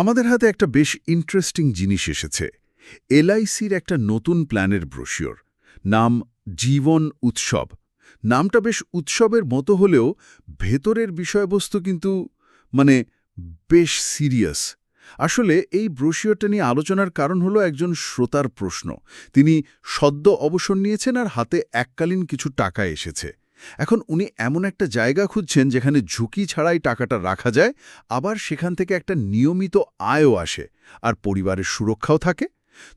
আমাদের হাতে একটা বেশ ইন্টারেস্টিং জিনিস এসেছে। এলআইসির একটা নতুন প্ল্যানের ব্রোশিওর, নাম জীবন উৎসব। নামটা বেশ উৎসবের মতো হলেও ভেতরের বিষয়বস্তু কিন্তু মানে বেশ সিরিয়াস আসলে এই ব্রোশিওরটা নিয়ে আলোচনার কারণ হলো একজন শ্রোতার প্রশ্ন। তিনি সদ্য অবসর নিয়েছেন আর হাতে এককালীন কিছু টাকা এসেছে। এখন উনি এমন একটা জায়গা খুঁজছেন যেখানে ঝুঁকি ছাড়াই টাকাটা রাখা যায়, আবার সেখান থেকে একটা নিয়মিত আয়ও আসে, আর পরিবারের সুরক্ষাও থাকে।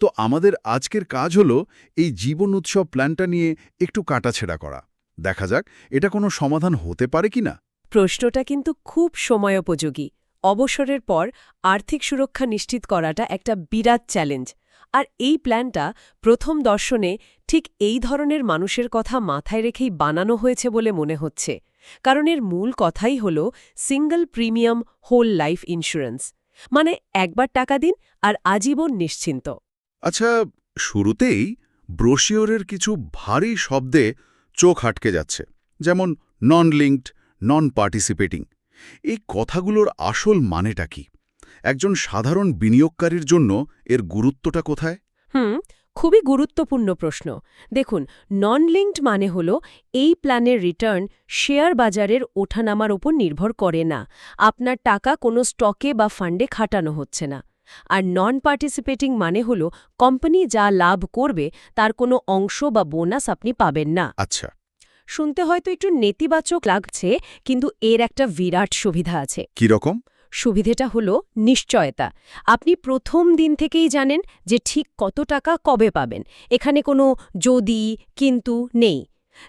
তো আমাদের আজকের কাজ হলো এই জীবন উৎসব প্ল্যানটা নিয়ে একটু কাটাছেড়া করা। দেখা যাক, এটা কোনো সমাধান হতে পারে কি না প্রশ্নটা কিন্তু খুব সময়োপযোগী। অবসরের পর আর্থিক সুরক্ষা নিশ্চিত করাটা একটা বিরাট চ্যালেঞ্জ। আর এই প্ল্যানটা প্রথম দর্শনে ঠিক এই ধরনের মানুষের কথা মাথায় রেখেই বানানো হয়েছে বলে মনে হচ্ছে। কারণ এর মূল কথাই হল single premium whole life insurance মানে একবার টাকা দিন আর আজীবন নিশ্চিন্ত। আচ্ছা শুরুতেই ব্রোশিওরের কিছু ভারী শব্দে চোখ আটকে যাচ্ছে যেমন নন লিঙ্কড নন পার্টিসিপেটিং এই কথাগুলোর আসল মানেটা কি? একজন সাধারণ বিনিয়োগকারীর জন্য এর গুরুত্বটা কোথায়? হুম খুবই গুরুত্বপূর্ণ প্রশ্ন। দেখুন নন লিঙ্কড মানে হল এই প্ল্যানের রিটার্ন শেয়ার বাজারের ওঠানামার ওপর নির্ভর করে না। আপনার টাকা কোনো স্টকে বা ফান্ডে খাটানো হচ্ছে না। আর নন পার্টিসিপেটিং মানে হল কোম্পানি যা লাভ করবে তার কোনো অংশ বা বোনাস আপনি পাবেন না। আচ্ছা। শুনতে হয়তো একটু নেতিবাচক লাগছে কিন্তু এর একটা বিরাট সুবিধা আছে। কি রকম সুবিধেটা হলো নিশ্চয়তা। আপনি প্রথম দিন থেকেই জানেন যে ঠিক কত টাকা কবে পাবেন। এখানে কোনো যদি, কিন্তু নেই।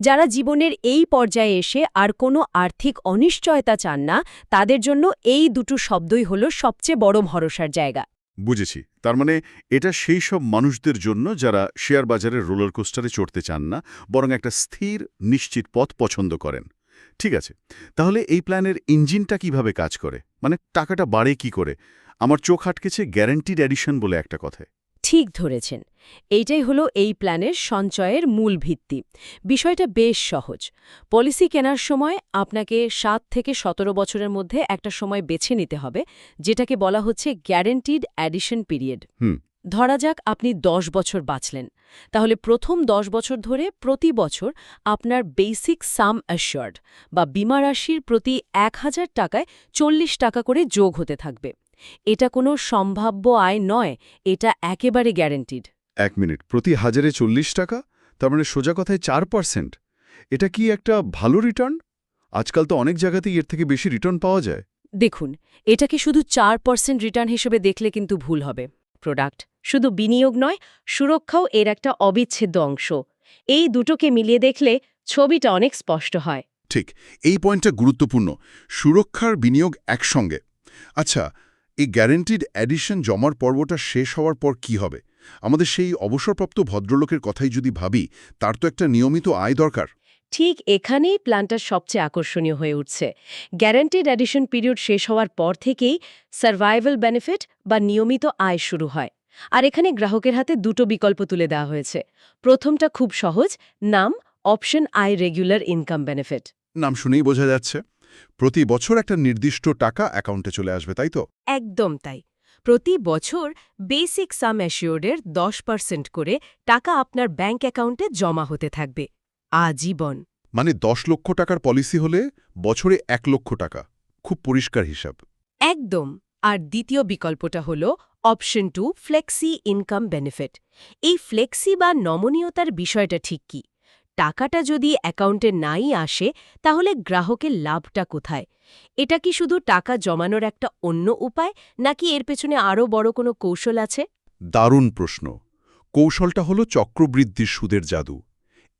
যারা জীবনের এই পর্যায়ে এসে আর কোনো আর্থিক অনিশ্চয়তা চান না, তাদের জন্য এই দুটো শব্দই হলো সবচেয়ে বড় ভরসার জায়গা। বুঝেছি। তার মানে এটা সেই সব মানুষদের জন্য যারা শেয়ার বাজারের রোলার কোস্টারে চড়তে চান না, বরং একটা স্থির, নিশ্চিত পথ পছন্দ করেন। ঠিক আছে তাহলে এই প্ল্যানের ইঞ্জিনটা কীভাবে কাজ করে? মানে টাকাটা বাড়ে কি করে? আমার চোখ আটকেছে গ্যারান্টিড অ্যাডিশন বলে একটা কথায়। ঠিক ধরেছেন এইটাই হলো এই প্ল্যানের সঞ্চয়ের মূল ভিত্তি। বিষয়টা বেশ সহজ। পলিসি কেনার সময় আপনাকে সাত থেকে সতেরো বছরের মধ্যে একটা সময় বেছে নিতে হবে যেটাকে বলা হচ্ছে গ্যারেন্টিড অ্যাডিশন পিরিয়ড হুম। ধরা যাক আপনি দশ বছর বাঁচলেন। তাহলে প্রথম দশ বছর ধরে প্রতি বছর আপনার বেসিক সাম অ্যাশিওর্ড বা বিমা রাশির প্রতি এক হাজার টাকায় চল্লিশ টাকা করে যোগ হতে থাকবে। এটা কোনো সম্ভাব্য আয় নয় এটা একেবারে গ্যারেন্টিড এক মিনিট প্রতি হাজারে চল্লিশ টাকা? তার মানে সোজা কথায় চার পার্সেন্ট এটা কি একটা ভালো রিটার্ন আজকাল তো অনেক জায়গাতেই এর থেকে বেশি রিটার্ন পাওয়া যায়। দেখুন এটাকে শুধু চার পার্সেন্ট রিটার্ন হিসেবে দেখলে কিন্তু ভুল হবে। প্রোডাক্ট শুধু বিনিয়োগ নয় সুরক্ষাও এর একটা অবিচ্ছেদ্য অংশ। এই দুটোকে মিলিয়ে দেখলে ছবিটা অনেক স্পষ্ট হয়। ঠিক এই পয়েন্টটা গুরুত্বপূর্ণ। সুরক্ষার বিনিয়োগ একসঙ্গে। আচ্ছা এই গ্যারেন্টিড অ্যাডিশন জমার পর্বটা শেষ হওয়ার পর কি হবে? আমাদের সেই অবসরপ্রাপ্ত ভদ্রলোকের কথাই যদি ভাবি তার তো একটা নিয়মিত আয় দরকার। ঠিক এখানেই প্ল্যানটা সবচেয়ে আকর্ষণীয় হয়ে উঠছে। গ্যারান্টিড অ্যাডিশন পিরিয়ড শেষ হওয়ার পর থেকেই সার্ভাইভাল বেনিফিট বা নিয়মিত আয় শুরু হয়। আর এখানে গ্রাহকের হাতে দুটো বিকল্প তুলে দেওয়া হয়েছে। প্রথমটা খুব সহজ নাম option I regular income benefit নাম শুনেই বোঝা যাচ্ছে। প্রতি বছর একটা নির্দিষ্ট টাকা অ্যাকাউন্টে চলে আসবে তাই তো? একদম তাই। প্রতি বছর বেসিক সাম অ্যাসিওর্ডের দশ পার্সেন্ট করে টাকা আপনার ব্যাঙ্ক অ্যাকাউন্টে জমা হতে থাকবে। আজীবন। মানে দশ লক্ষ টাকার পলিসি হলে বছরে এক লক্ষ টাকা। খুব পরিষ্কার হিসাব। একদম। আর দ্বিতীয় বিকল্পটা হল option two flexi income benefit এই ফ্লেক্সি বা নমনীয়তার বিষয়টা ঠিক কি? টাকাটা যদি অ্যাকাউন্টে নাই আসে, তাহলে গ্রাহকের লাভটা কোথায়? এটা কি শুধু টাকা জমানোর একটা অন্য উপায়, নাকি এর পেছনে আরও বড় কোনো কৌশল আছে? দারুণ প্রশ্ন। কৌশলটা হলো চক্রবৃদ্ধির সুদের জাদু।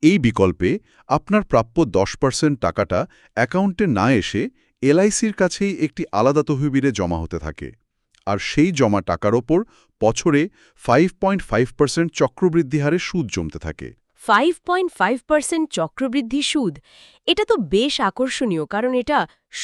এই বিকল্পে আপনার প্রাপ্য দশ পার্সেন্ট টাকাটা অ্যাকাউন্টে না এসে এলআইসির কাছেই একটি আলাদা তহবিলে জমা হতে থাকে। আর সেই জমা টাকার ওপর বছরে ফাইভ পয়েন্ট ফাইভ পার্সেন্ট চক্রবৃদ্ধি হারে সুদ জমতে থাকে। ফাইভ পয়েন্ট ফাইভ পার্সেন্ট চক্রবৃদ্ধি সুদ, এটা তো বেশ আকর্ষণীয় কারণ এটা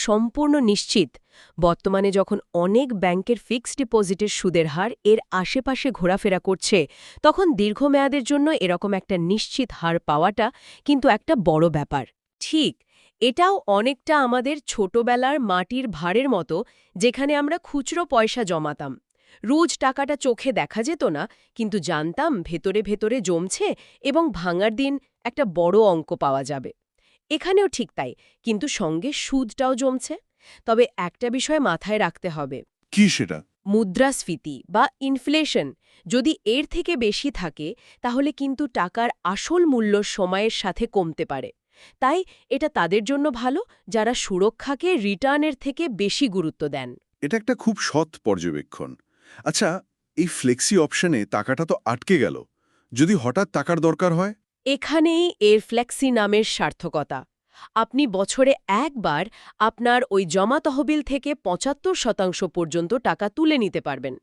সম্পূর্ণ নিশ্চিত। বর্তমানে যখন অনেক ব্যাংকের ফিক্সড ডিপোজিটের সুদের হার এর আশেপাশে ঘোরাফেরা করছে, তখন দীর্ঘমেয়াদের জন্য এরকম একটা নিশ্চিত হার পাওয়াটা কিন্তু একটা বড় ব্যাপার। ঠিক এটাও অনেকটা আমাদের ছোটবেলার মাটির ভাড়ের মতো যেখানে আমরা খুচরো পয়সা জমাতাম। রোজ টাকাটা চোখে দেখা যেত না কিন্তু জানতাম ভেতরে ভেতরে জমছে এবং ভাঙার দিন একটা বড় অঙ্ক পাওয়া যাবে। এখানেও ঠিক তাই কিন্তু সঙ্গে সুদটাও জমছে। তবে একটা বিষয় মাথায় রাখতে হবে। কি সেটা? মুদ্রাস্ফীতি বা ইনফ্লেশন যদি এর থেকে বেশি থাকে তাহলে কিন্তু টাকার আসল মূল্য সময়ের সাথে কমতে পারে। তাই এটা তাদের জন্য ভালো যারা সুরক্ষাকে রিটার্নের থেকে বেশি গুরুত্ব দেন। এটা একটা খুব সৎ পর্যবেক্ষণ। আচ্ছা এই ফ্লেক্সি অপশনে টাকাটা তো আটকে গেল। যদি হঠাৎ টাকার দরকার হয়? এখানেই এর ফ্লেক্সি নামের সার্থকতা। আপনি বছরে একবার আপনার ওই জমা তহবিল থেকে পঁচাত্তর শতাংশ পর্যন্ত টাকা তুলে নিতে পারবেন।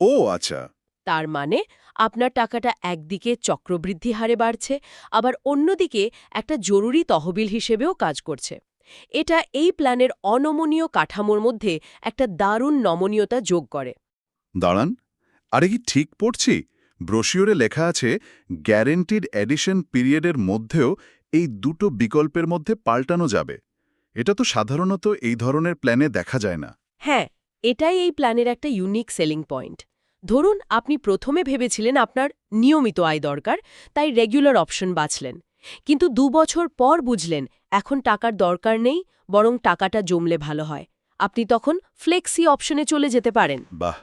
ও আচ্ছা। তার মানে আপনার টাকাটা একদিকে চক্রবৃদ্ধি হারে বাড়ছে আবার অন্যদিকে একটা জরুরি তহবিল হিসেবেও কাজ করছে। এটা এই প্ল্যানের অনমনীয় কাঠামোর মধ্যে একটা দারুণ নমনীয়তা যোগ করে। দাঁড়ান আরে কি ঠিক পড়ছি? ব্রোশিওরে লেখা আছে গ্যারেন্টিড এডিশন পিরিয়ডের মধ্যেও এই দুটো বিকল্পের মধ্যে পাল্টানো যাবে। এটা তো সাধারণত এই ধরনের প্ল্যানে দেখা যায় না। হ্যাঁ এটাই এই প্ল্যানের একটা ইউনিক সেলিং পয়েন্ট। ধরুন আপনি প্রথমে ভেবেছিলেন আপনার নিয়মিত আয় দরকার তাই রেগুলার অপশন বাছলেন। কিন্তু দু বছর পর বুঝলেন এখন টাকার দরকার নেই বরং টাকাটা জমলে ভালো হয়। আপনি তখন ফ্লেক্সি অপশনে চলে যেতে পারেন। বাহ!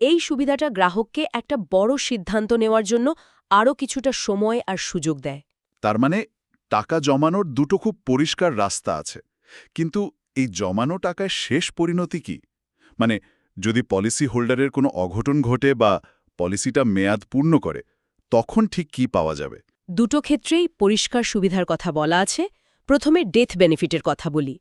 এই সুবিধাটা গ্রাহককে একটা বড় সিদ্ধান্ত নেওয়ার জন্য আরও কিছুটা সময় আর সুযোগ দেয়। তার মানে টাকা জমানোর দুটো খুব পরিষ্কার রাস্তা আছে। কিন্তু এই জমানো টাকায় শেষ পরিণতি কি? মানে যদি পলিসি হোল্ডারের কোনো অঘটন ঘটে বা পলিসিটা মেয়াদ পূর্ণ করে তখন ঠিক কি পাওয়া যাবে? দুটো ক্ষেত্রেই পরিষ্কার সুবিধার কথা বলা আছে। প্রথমে ডেথ বেনিফিটের কথা বলি।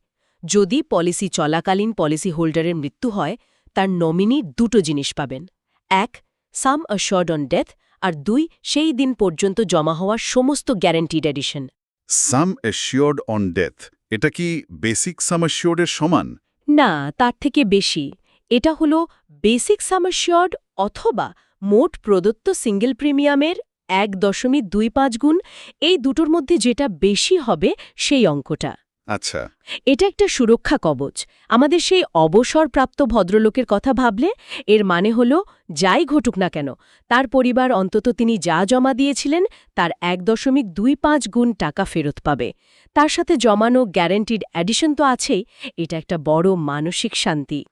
যদি পলিসি চলাকালীন পলিসি হোল্ডারের মৃত্যু হয় তার নমিনি দুটো জিনিস পাবেন। এক সাম অ্যাশর্ড অন ডেথ আর দুই সেই দিন পর্যন্ত জমা হওয়া সমস্ত guaranteed addition sum assured on death এটা কি বেসিক সাম অ্যাসিওর্ডের সমান? না তার থেকে বেশি। এটা হলো বেসিক সামারশিয়র্ড অথবা মোট প্রদত্ত সিঙ্গেল প্রিমিয়ামের এক দশমিক দুই পাঁচ গুণ এই দুটোর মধ্যে যেটা বেশি হবে সেই অঙ্কটা। আচ্ছা। এটা একটা সুরক্ষা কবচ। আমাদের সেই অবসরপ্রাপ্ত ভদ্রলোকের কথা ভাবলে এর মানে হল যাই ঘটুক না কেন তার পরিবার অন্তত তিনি যা জমা দিয়েছিলেন তার এক দশমিক দুই পাঁচ গুণ টাকা ফেরত পাবে। তার সাথে জমানো গ্যারেন্টিড অ্যাডিশন তো আছেই এটা একটা বড় মানসিক শান্তি।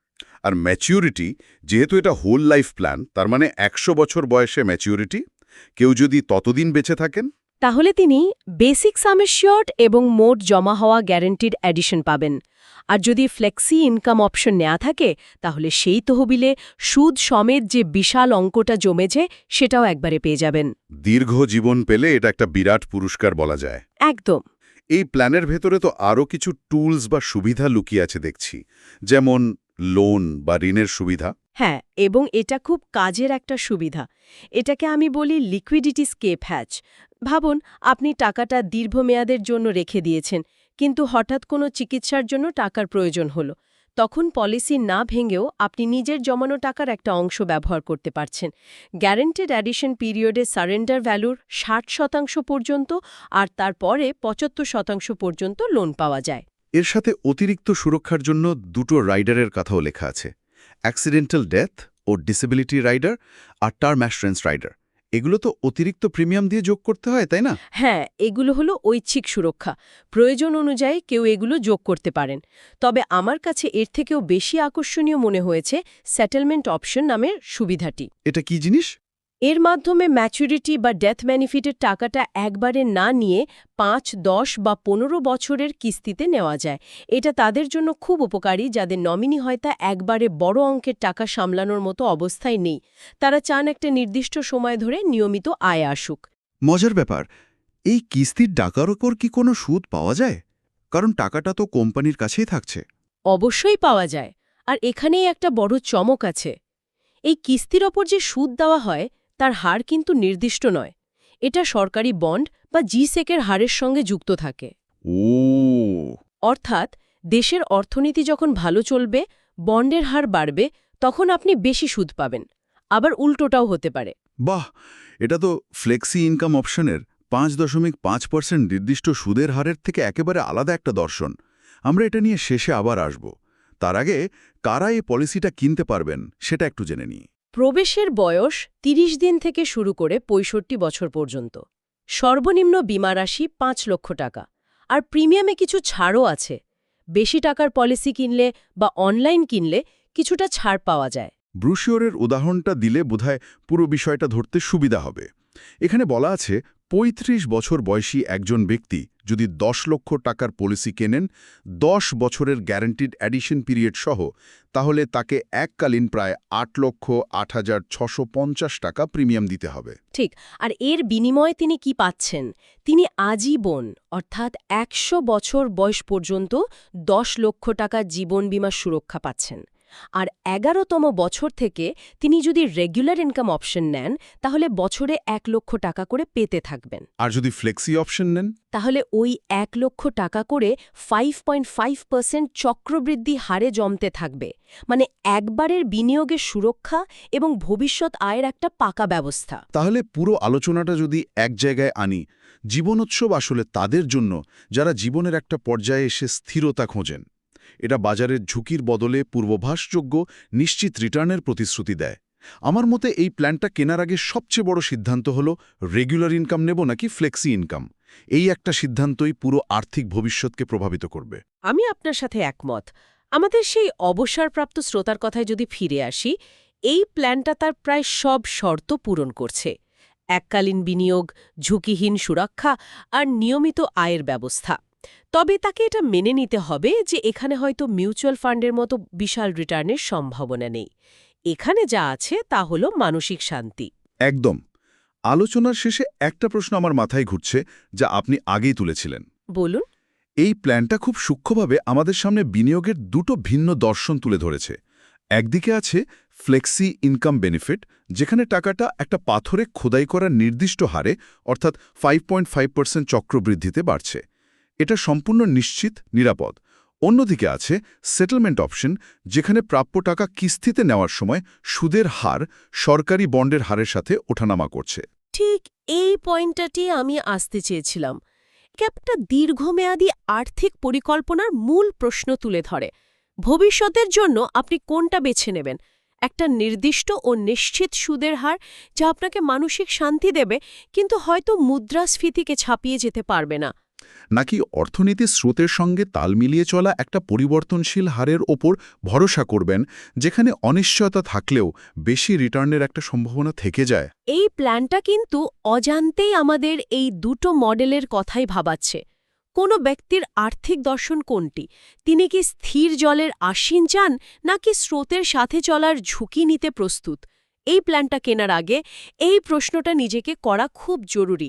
আর ম্যাচিউরিটি যেহেতু এটা হোল লাইফ প্ল্যান তার মানে একশো বছর বয়সে ম্যাচিউরিটি কেউ যদি ততদিন বেঁচে থাকেন। তাহলে তিনি বেসিক সামেশিয়র্ড এবং মোট জমা হওয়া গ্যারেন্টিড অ্যাডিশন পাবেন। আর যদি ফ্লেক্সি ইনকাম অপশন নেওয়া থাকে তাহলে সেই তহবিলে সুদ সমেত যে বিশাল অঙ্কটা জমেছে সেটাও একবারে পেয়ে যাবেন। দীর্ঘ জীবন পেলে এটা একটা বিরাট পুরস্কার বলা যায়। একদম। এই প্ল্যানের ভেতরে তো আরও কিছু টুলস বা সুবিধা লুকিয়ে আছে দেখছি। যেমন লোন বা ঋণের সুবিধা? হ্যাঁ এবং এটা খুব কাজের একটা সুবিধা। এটাকে আমি বলি লিকুইডিটি স্কেপ হ্যাচ ভাবুন, আপনি টাকাটা দীর্ঘমেয়াদের জন্য রেখে দিয়েছেন, কিন্তু হঠাৎ কোনো চিকিৎসার জন্য টাকার প্রয়োজন হলো। তখন পলিসি না ভেঙেও আপনি নিজের জমানো টাকার একটা অংশ ব্যবহার করতে পারছেন। গ্যারেন্টেড অ্যাডিশন পিরিয়ডে সারেন্ডার ভ্যালুর ষাট শতাংশ পর্যন্ত আর তারপরে পঁচাত্তর শতাংশ পর্যন্ত লোন পাওয়া যায়। এর সাথে অতিরিক্ত সুরক্ষার জন্য দুটো রাইডারের কথাও লেখা আছে। অ্যাক্সিডেন্টাল ডেথ ও ডিসেবিলিটি রাইডার আর টার্ম অ্যাসুরেন্স রাইডার এগুলো তো অতিরিক্ত প্রিমিয়াম দিয়ে যোগ করতে হয় তাই না? হ্যাঁ এগুলো হলো ঐচ্ছিক সুরক্ষা। প্রয়োজন অনুযায়ী কেউ এগুলো যোগ করতে পারেন। তবে আমার কাছে এর থেকেও বেশি আকর্ষণীয় মনে হয়েছে সেটেলমেন্ট অপশন নামের সুবিধাটি। এটা কি জিনিস? এর মাধ্যমে ম্যাচুরিটি বা ডেথ বেনিফিটের টাকাটা একবারে না নিয়ে পাঁচ দশ বা পনেরো বছরের কিস্তিতে নেওয়া যায়। এটা তাদের জন্য খুব উপকারী যাদের নমিনি হয় তা একবারে বড় অঙ্কের টাকা সামলানোর মতো অবস্থায় নেই। তারা চান একটা নির্দিষ্ট সময় ধরে নিয়মিত আয় আসুক। মজার ব্যাপার এই কিস্তির টাকার ওপর কি কোনো সুদ পাওয়া যায়? কারণ টাকাটা তো কোম্পানির কাছেই থাকছে। অবশ্যই পাওয়া যায়। আর এখানেই একটা বড় চমক আছে। এই কিস্তির ওপর যে সুদ দেওয়া হয় তার হার কিন্তু নির্দিষ্ট নয়। এটা সরকারি বন্ড বা জিসেকের হারের সঙ্গে যুক্ত থাকে। ও। অর্থাৎ দেশের অর্থনীতি যখন ভালো চলবে বন্ডের হার বাড়বে তখন আপনি বেশি সুদ পাবেন। আবার উল্টোটাও হতে পারে। বাহ! এটা তো ফ্লেক্সি ইনকাম অপশনের পাঁচ দশমিক পাঁচ পার্সেন্ট নির্দিষ্ট সুদের হারের থেকে একেবারে আলাদা একটা দর্শন। আমরা এটা নিয়ে শেষে আবার আসব। তার আগে কারা এই পলিসিটা কিনতে পারবেন সেটা একটু জেনে নিই। প্রবেশের বয়স ৩০ দিন থেকে শুরু করে ৬৫ বছর পর্যন্ত। সর্বনিম্ন বিমা রাশি পাঁচ লক্ষ টাকা। আর প্রিমিয়ামে কিছু ছাড়ও আছে। বেশি টাকার পলিসি কিনলে বা অনলাইন কিনলে কিছুটা ছাড় পাওয়া যায়। ব্রুশিওরের উদাহরণটা দিলে বোধহয় পুরো বিষয়টা ধরতে সুবিধা হবে। এখানে বলা আছে ৩৫ বছর বয়সী একজন ব্যক্তি যদি ১০ লক্ষ টাকার পলিসি কেনেন ১০ বছরের গ্যারান্টিড অ্যাডিশন পিরিয়ড সহ, তাহলে তাকে এককালীন প্রায় আট লক্ষ আট হাজার ছশো পঞ্চাশ টাকা প্রিমিয়াম দিতে হবে। ঠিক, আর এর বিনিময়ে তিনি কি পাচ্ছেন? তিনি আজীবন, অর্থাৎ একশো বছর বয়স পর্যন্ত দশ লক্ষ টাকা জীবন বীমা সুরক্ষা পাচ্ছেন। আর এগারোতম বছর থেকে তিনি যদি রেগুলার ইনকাম অপশন নেন তাহলে বছরে এক লক্ষ টাকা করে পেতে থাকবেন। আর যদি ফ্লেক্সি অপশন নেন? তাহলে ওই এক লক্ষ টাকা করে ফাইভ পয়েন্ট ফাইভ পার্সেন্ট চক্রবৃদ্ধি হারে জমতে থাকবে। মানে একবারের বিনিয়োগের সুরক্ষা এবং ভবিষ্যৎ আয়ের একটা পাকা ব্যবস্থা। তাহলে পুরো আলোচনাটা যদি এক জায়গায় আনি জীবনোৎসব আসলে তাদের জন্য যারা জীবনের একটা পর্যায়ে এসে স্থিরতা খোঁজেন। এটা বাজারের ঝুঁকির বদলে পূর্বভাসযোগ্য, নিশ্চিত রিটার্নের প্রতিশ্রুতি দেয়। আমার মতে এই প্ল্যানটা কেনার আগে সবচেয়ে বড় সিদ্ধান্ত হল রেগুলার ইনকাম নেব নাকি ফ্লেক্সি ইনকাম? এই একটা সিদ্ধান্তই পুরো আর্থিক ভবিষ্যৎকে প্রভাবিত করবে। আমি আপনার সাথে একমত। আমাদের সেই অবসরপ্রাপ্ত শ্রোতার কথায় যদি ফিরে আসি, এই প্ল্যানটা তার প্রায় সব শর্ত পূরণ করছে। এককালীন বিনিয়োগ, ঝুঁকিহীন সুরক্ষা আর নিয়মিত আয়ের ব্যবস্থা। তবে তাকে এটা মেনে নিতে হবে যে এখানে হয়তো মিউচুয়াল ফান্ডের মতো বিশাল রিটার্নের সম্ভাবনা নেই। এখানে যা আছে তা হল মানসিক শান্তি। একদম। আলোচনার শেষে একটা প্রশ্ন আমার মাথায় ঘুরছে যা আপনি আগেই তুলেছিলেন। বলুন। এই প্ল্যানটা খুব সূক্ষ্মভাবে আমাদের সামনে বিনিয়োগের দুটো ভিন্ন দর্শন তুলে ধরেছে। একদিকে আছে ফ্লেক্সি ইনকাম বেনিফিট যেখানে টাকাটা একটা পাথরে খোদাই করা নির্দিষ্ট হারে অর্থাৎ ফাইভ পয়েন্ট ফাইভ পার্সেন্ট চক্রবৃদ্ধিতে বাড়ছে। এটা সম্পূর্ণ নিশ্চিত, নিরাপদ। অন্যদিকে আছে সেটেলমেন্ট অপশন যেখানে প্রাপ্য টাকা কিস্তিতে নেওয়ার সময় সুদের হার সরকারি বন্ডের হারের সাথে ওঠানামা করছে। ঠিক এই পয়েন্টটাটি আমি আসতে চেয়েছিলাম। ক্যাপটা দীর্ঘমেয়াদী আর্থিক পরিকল্পনার মূল প্রশ্ন তুলে ধরে। ভবিষ্যতের জন্য আপনি কোনটা বেছে নেবেন? একটা নির্দিষ্ট ও নিশ্চিত সুদের হার যা আপনাকে মানসিক শান্তি দেবে, কিন্তু হয়তো মুদ্রাস্ফীতিকে ছাপিয়ে যেতে পারবে না। নাকি অর্থনীতির স্রোতের সঙ্গে তাল মিলিয়ে চলা একটা পরিবর্তনশীল হারের ওপর ভরসা করবেন, যেখানে অনিশ্চয়তা থাকলেও বেশি রিটার্নের একটা সম্ভাবনা থেকে যায়? এই প্ল্যানটা কিন্তু অজান্তেই আমাদের এই দুটো মডেলের কথাই ভাবাচ্ছে। কোনো ব্যক্তির আর্থিক দর্শন কোনটি? তিনি কি স্থির জলের আশ্বিন চান, নাকি স্রোতের সাথে চলার ঝুঁকি নিতে প্রস্তুত? এই প্ল্যানটা কেনার আগে এই প্রশ্নটা নিজেকে করা খুব জরুরি।